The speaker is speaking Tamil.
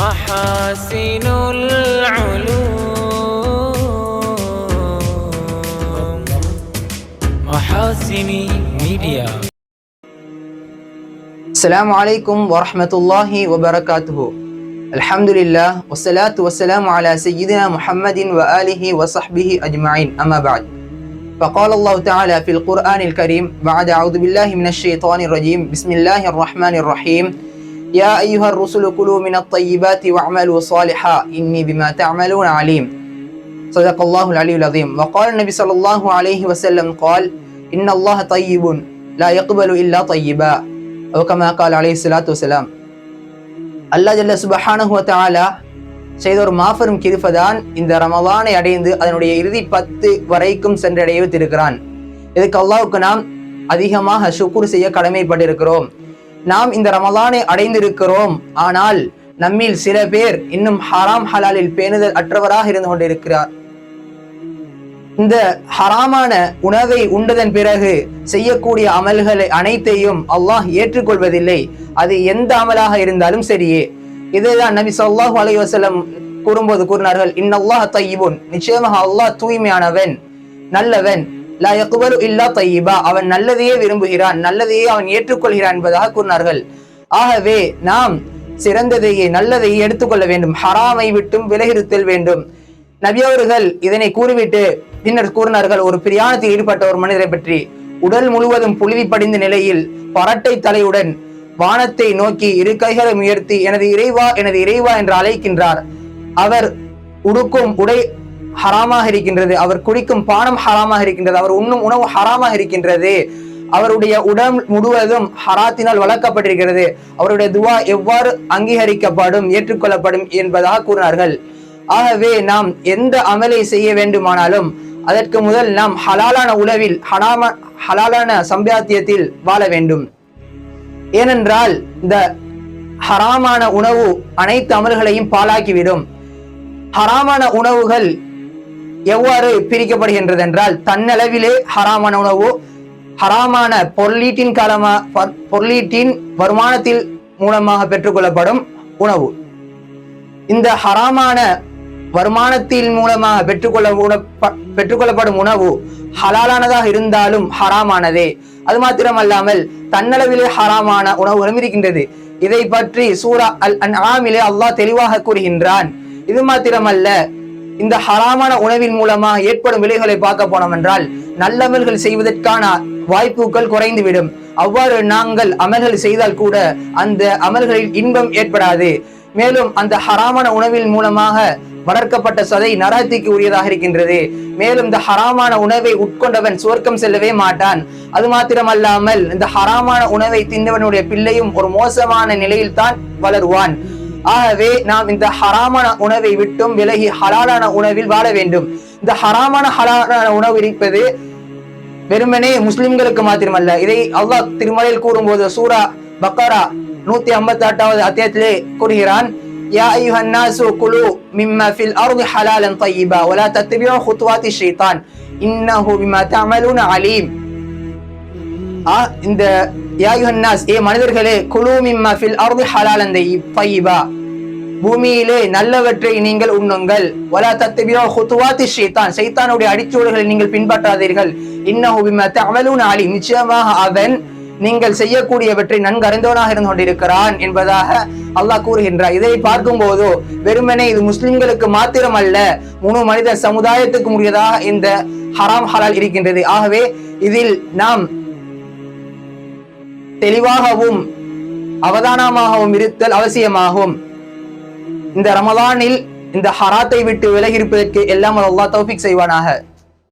محاسن العلوم. محاسن ميديا. السلام عليكم ورحمة الله وبركاته. الحمد لله والصلاة والسلام على سيدنا محمد وآله وصحبه أجمعين. أما بعد. فقال الله تعالى في القرآن الكريم بعد أعوذ بالله من الشيطان الرجيم. بسم الله الرحمن الرحيم. يا أيها الرسل كلوا من الطيبات واعملوا صالحا إني بما تعملون عليم صدق الله العلي العظيم وقال النبي صلى الله عليه وسلم قال إن الله طيب لا يقبل إلا طيبا أو كما قال عليه الصلاة والسلام அல்லாஹ் ஜல்ல சுபஹானஹு வ தஆலா செய்த ஒரு மாபெரும் கிருபதான் இந்த ரமலானை அடைந்து அதனுடைய இறுதி பத்து வரைக்கும் சென்றடைய வைத்திருக்கிறான் இதுக்கு அல்லாஹ்வுக்கு நாம் அதிகமாக ஷுக்குர் செய்ய கடமைப்பட்டிருக்கிறோம் நாம் இந்த ரமலானை அடைந்திருக்கிறோம். ஆனால் நம்மில் சில பேர் இன்னும் ஹராம் ஹலாலில் பேணுதல் அற்றவராக இருந்து கொண்டிருக்கிறார். இந்த ஹராமான உணவை உண்டதன் பிறகு செய்யக்கூடிய அமல்களை அனைத்தையும் அல்லாஹ் ஏற்றுக்கொள்வதில்லை. அது எந்த அமலாக இருந்தாலும் சரியே. இதைதான் நபி சொல்லாஹு அலைவசலம் கூறும்போது கூறினார்கள் இன்னல்லாஹ் தய்யிபுன். நிச்சயமாக அல்லாஹ் தூய்மையானவன் நல்லவன். லா யக்குபலு இல்லா தய்யிபா அவன் நல்லதையே விரும்புகிறான் நல்லதையே அவன் ஏற்றுக்கொள்கிறான் என்பதாக கூறினார்கள். ஆகவே நாம் சிறந்ததையே நல்லதையே எடுத்துக்கொள்ள வேண்டும். ஹராமை விட்டும் விலகிருத்தல் வேண்டும். நபி அவர்கள் இதனை கூறிவிட்டு பின்னர் கூறினார்கள் ஒரு பிரியாணத்தில் ஈடுபட்ட ஒரு மனிதரை பற்றி. உடல் முழுவதும் புழுதி படிந்த நிலையில் பரட்டை தலையுடன் வானத்தை நோக்கி இரு கைகளை உயர்த்தி எனது இறைவா எனது இறைவா என்று அழைக்கின்றார். அவர் உடுக்கும் உடை ஹராமாக இருக்கின்றது. அவர் குடிக்கும் பானம் ஹராமாக இருக்கின்றது. அவர் உண்ணும் உணவு ஹராமாக இருக்கின்றது. அவருடைய உடல் முழுவதும் ஹராத்தினால் வளர்க்கப்பட்டிருக்கிறது. அவருடைய துவா எவ்வாறு அங்கீகரிக்கப்படும் ஏற்றுக்கொள்ளப்படும் என்பதாக கூறினார்கள். ஆகவே நாம் எந்த அமலை செய்ய வேண்டுமானாலும் அதற்கு முதல் நாம் ஹலாலான உணவில் ஹலாம ஹலாலான சம்பாத்தியத்தில் வாழ வேண்டும். ஏனென்றால் இந்த ஹராமான உணவு அனைத்து அமல்களையும் பாழாக்கிவிடும். ஹராமான உணவுகள் எவ்வாறு பிரிக்கப்படுகின்றது என்றால் தன்னளவிலே ஹராமான உணவு ஹராமான பொருளீட்டின் காலமா பொருளீட்டின் வருமானத்தில் மூலமாக பெற்றுக்கொள்ளப்படும் உணவு. இந்த ஹராமான வருமானத்தின் மூலமாக பெற்றுக்கொள்ள ப- பெற்றுக்கொள்ளப்படும் உணவு ஹலாலானதாக இருந்தாலும் ஹராமானதே. அது மாத்திரமல்லாமல் தன்னளவிலே ஹராமான உணவுகளும் இருக்கின்றது. இதை பற்றி சூரா அல் அன்ஆமிலே அல்லாஹ் தெளிவாக கூறுகின்றான். இது மாத்திரமல்ல இந்த ஹராமான உணவின் மூலமா ஏற்படும் விலைகளை பார்க்க போனோம் என்றால் நல்லமல்கள் செய்வதற்கான வாய்ப்புகள் குறைந்துவிடும். அவ்வாறு நாங்கள் அமல்கள் செய்தால் கூட அந்த அமல்களில் இன்பம் ஏற்படாது. மேலும் அந்த ஹராமான உணவின் மூலமாக வளர்க்கப்பட்ட சதை நரகத்திற்கு உரியதாக இருக்கின்றது. மேலும் இந்த ஹராமான உணவை உட்கொண்டவன் சுவர்க்கம் செல்லவே மாட்டான். அது மாத்திரமல்லாமல் இந்த ஹராமான உணவை தின்னவனுடைய பிள்ளையும் ஒரு மோசமான நிலையில் தான் வளருவான். ஆகவே நாம் இந்த ஹராமான உணவை விட்டும் விலகி ஹலாலான உணவில் வாழ வேண்டும். இந்த ஹராமான ஹலாலான உணவு இருப்பது வெறுமனே முஸ்லிம்களுக்கு மாத்திரமல்ல. இதை அல்லாஹ் திருமலையில் கூறும்போது சூரா பக்காரா நூத்தி ஐம்பத்தி எட்டாவது அத்தியத்திலே கூறுகிறான் யா ஐயுஹன் நாசு குலு மிம்ம ஃபில் அர்தி ஹலாலன் தய்யிபா வலா தத்பியூ ஹுத்வாதி ஷைத்தான். இன்னஹு பிமா தஅமலூன அலீம். இந்த யாயுஹன்னாஸ் ஏ மனிதர்களே குலு மிம்மா ஃபில் அர்தி ஹலாலன் பூமியிலே நல்லவற்றை நீங்கள் உண்ணுங்கள். வலா தத்துவியோ ஹுத்துவாத்தி ஷைத்தான். சைத்தானுடைய அடிச்சூடுகளை நீங்கள் பின்பற்றாதீர்கள். இன்னஹு பிமா தஅமலூன அலீம் நிச்சயமாக அவன் நீங்கள் செய்யக்கூடியவற்றை நன்கு அறிந்தவனாக இருந்து கொண்டிருக்கிறான் என்பதாக அல்லாஹ் கூறுகின்றார். இதை பார்க்கும் போதோ வெறுமனே இது முஸ்லிம்களுக்கு மாத்திரமல்ல முழு மனித சமுதாயத்துக்கு உரியதாக இந்த ஹராம் ஹலால் இருக்கின்றது. ஆகவே இதில் நாம் தெளிவாகவும் அவதானமாகவும் இருத்தல் அவசியமாகும். இந்த ரமலானில் இந்த ஹராத்தை விட்டு விலகி இருப்பதற்கு எல்லாம் அல்லாஹ் தௌஃபிக் செய்வானாக.